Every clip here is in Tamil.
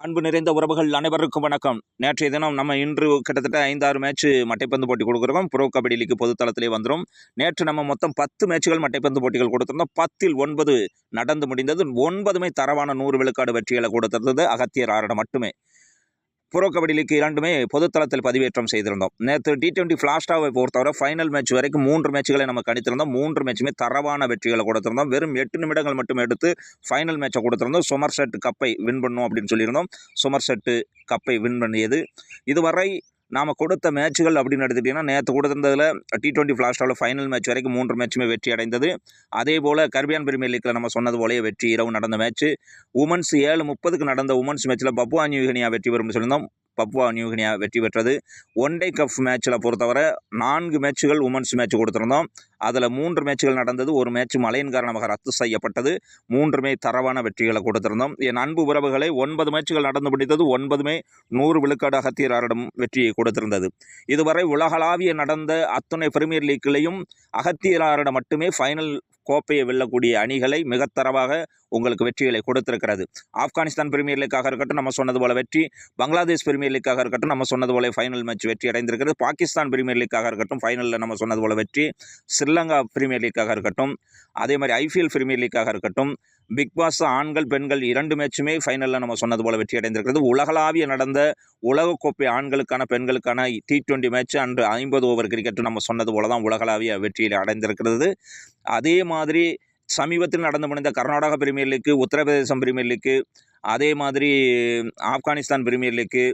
அன்பு நிறைந்த உறவுகள் அனைவருக்கும் வணக்கம். நேற்றைய தினம் நம்ம இன்று கிட்டத்தட்ட ஐந்தாறு மேட்ச் மட்டைப்பந்து போட்டி கொடுக்குறோம். ப்ரோ கபடி லீக் பொதுத்தளத்திலே வந்துடும் நேற்று நம்ம மொத்தம் பத்து மேட்சுகள் மட்டைப்பந்து போட்டிகள் கொடுத்திருந்தோம். பத்தில் ஒன்பது நடந்து முடிந்தது. ஒன்பதுமே தரவான நூறு விழுக்காடு வெற்றிகளை கொடுத்திருந்தது. அகத்தியர் ஆரடம் மட்டுமே. ப்ரோ கபடி லீக் இரண்டுமே பொதுத்தளத்தில் பதிவேற்றம் செய்திருந்தோம். நேற்று டி டுவெண்ட்டி ஃபிளாஸ்டாவை பொறுத்தவரை ஃபைனல் மேட்ச் வரைக்கும் மூன்று மேட்ச்களை நம்ம கணித்திருந்தோம் மூன்று மேட்சுமே தரவான வெற்றிகளை கொடுத்திருந்தோம். வெறும் எட்டு நிமிடங்கள் மட்டும் எடுத்து ஃபைனல் மேட்சை கொடுத்திருந்தோம். சுமர் செட் கப்பை வின் பண்ணும் அப்படின்னு சொல்லியிருந்தோம். சுமர் செட்டு கப்பை வின் பண்ணியது. இதுவரை நாம் கொடுத்த மேட்சுகள் அப்படின்னு எடுத்துகிட்டிங்கன்னா நேற்று கொடுத்திருந்ததில் டி டுவெண்ட்டி ஃபிளாஸ்டாவில் ஃபைனல் மேட்ச் வரைக்கும் மூன்று மேட்சுமே வெற்றி அடைந்தது. அதே போல் கர்பியான் பிரீமியர் லீக்கில் நம்ம சொன்னது போலேயே வெற்றி இரவு நடந்த மேட்ச் உமன்ஸ் ஏழு முப்பதுக்கு நடந்த உமன்ஸ் மேட்ச்சில் பப்புவா நியூகினியா வெற்றி பெறும்னு சொல்லியிருந்தோம். பப்புவா நியூகினியா வெற்றி பெற்றது. ஒன் டே கப் மேட்ச்சில் பொறுத்தவரை நான்கு மேட்சுகள் உமன்ஸ் மேட்ச் கொடுத்துருந்தோம். அதில் மூன்று மேட்சுகள் நடந்தது. ஒரு மேட்ச் மழையின் காரணமாக ரத்து செய்யப்பட்டது. மூன்றுமே தரவான வெற்றிகளை கொடுத்திருந்தோம். என் அன்பு உறவுகளை ஒன்பது மேட்சுகள் நடந்து முடித்தது ஒன்பதுமே நூறு விழுக்காடு அகத்தியராரிடம் வெற்றியை கொடுத்திருந்தது. இதுவரை உலகளாவிய நடந்த அத்துணை பிரீமியர் லீக்கிலையும் அகத்தியராரிடம் மட்டுமே ஃபைனல் கோப்பையை வெல்லக்கூடிய அணிகளை மிகத்தரவாக உங்களுக்கு வெற்றிகளை கொடுத்திருக்கிறது. ஆப்கானிஸ்தான் பிரீமியர் லீக்காக இருக்கட்டும் நம்ம சொன்னது போல வெற்றி. பங்களாதேஷ் பிரீமியர் லீக்காக இருக்கட்டும் நம்ம சொன்னது போல ஃபைனல் மேட்ச் வெற்றி அடைந்திருக்கிறது. பாகிஸ்தான் பிரீமியர் லீக்காக இருக்கட்டும் ஃபைனலில் நம்ம சொன்னது போல வெற்றி. ஸ்ரீலங்கா பிரீமியர் லீக்காக இருக்கட்டும் அதே மாதிரி ஐபிஎல் பிரீமியர் லீக்காக இருக்கட்டும் பிக் பாஸ் ஆண்கள் பெண்கள் இரண்டு மேட்சுமே ஃபைனலில் நம்ம சொன்னது போல் வெற்றி அடைந்திருக்கிறது. உலகளாவிய நடந்த உலகக்கோப்பை ஆண்களுக்கான பெண்களுக்கான டி டுவெண்ட்டி மேட்ச் அன்று ஐம்பது ஓவர் கிரிக்கெட் நம்ம சொன்னது போல தான் உலகளாவிய வெற்றியில் அடைந்திருக்கிறது. அதே மாதிரி சமீபத்தில் நடந்து முடிந்த Karnataka premier league Uttar Pradesh premier league அதே மாதிரி Afghanistan premier league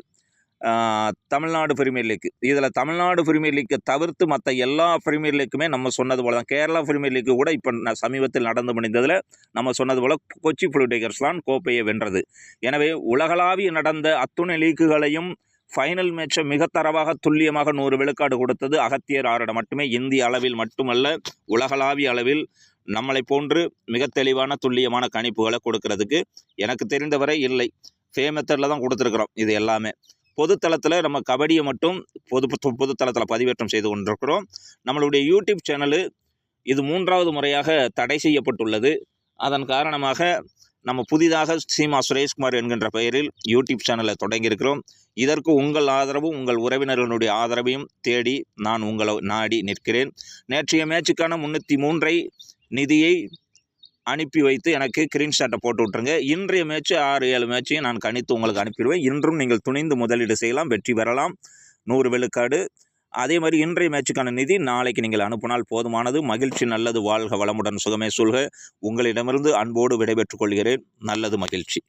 Tamil Nadu premier league இதில் தமிழ்நாடு ப்ரீமியர் லீக்கை தவிர்த்து மற்ற எல்லா ப்ரீமியர் லீக்குமே நம்ம சொன்னது போல தான். கேரளா ப்ரீமியர் லீக்கு கூட இப்போ சமீபத்தில் நடந்து முடிந்ததில் நம்ம சொன்னது போல் கொச்சி புளு டைகர்ஸ் தான் கோப்பையை வென்றது. எனவே உலகளாவிய நடந்த அத்துணை லீக்குகளையும் ஃபைனல் மேட்சை மிக தரவாக துல்லியமாக நூறு விழுக்காடு கொடுத்தது அகத்தியர் ஆரிடம் மட்டுமே. இந்திய அளவில் மட்டுமல்ல உலகளாவிய அளவில் நம்மளை போன்று மிக தெளிவான துல்லியமான கணிப்புகளை கொடுக்கறதுக்கு எனக்கு தெரிந்தவரை இல்லை. ஃபே மெத்தடில் தான் கொடுத்துருக்குறோம் இது எல்லாமே. பொதுத்தளத்தில் நம்ம கபடியை மட்டும் பொது பொதுத்தளத்தில் பதிவேற்றம் செய்து கொண்டிருக்கிறோம். நம்மளுடைய யூடியூப் சேனலு இது மூன்றாவது முறையாக தடை செய்யப்பட்டுள்ளது. அதன் காரணமாக நம்ம புதிதாக சீமா சுரேஷ்குமார் என்கின்ற பெயரில் யூடியூப் சேனலை தொடங்கியிருக்கிறோம். இதற்கு உங்கள் ஆதரவும் உங்கள் உறவினர்களுடைய ஆதரவையும் தேடி நான் உங்களை நாடி நிற்கிறேன். நேற்றைய மேட்சுக்கான முன்னூற்றி மூன்றை நிதியை அனுப்பி வைத்து எனக்கு ஸ்கிரீன்ஷாட்டை போட்டு விட்ருங்க இன்றைய மேட்ச்சு ஆறு ஏழு மேட்சையும் நான் கணித்து உங்களுக்கு அனுப்பிடுவேன் இன்றும் நீங்கள் துணிந்து முதலீடு செய்யலாம் வெற்றி பெறலாம். நூறு விழுக்காடு. அதே மாதிரி இன்றைய மேட்சுக்கான நிதி நாளைக்கு நீங்கள் அனுப்பினால் போதுமானது. மகிழ்ச்சி நல்லது வாழ்க வளமுடன். சுகமே சொல்க. உங்களிடமிருந்து அன்போடு விடைபெற்றுக் கொள்கிறேன். நல்லது மகிழ்ச்சி.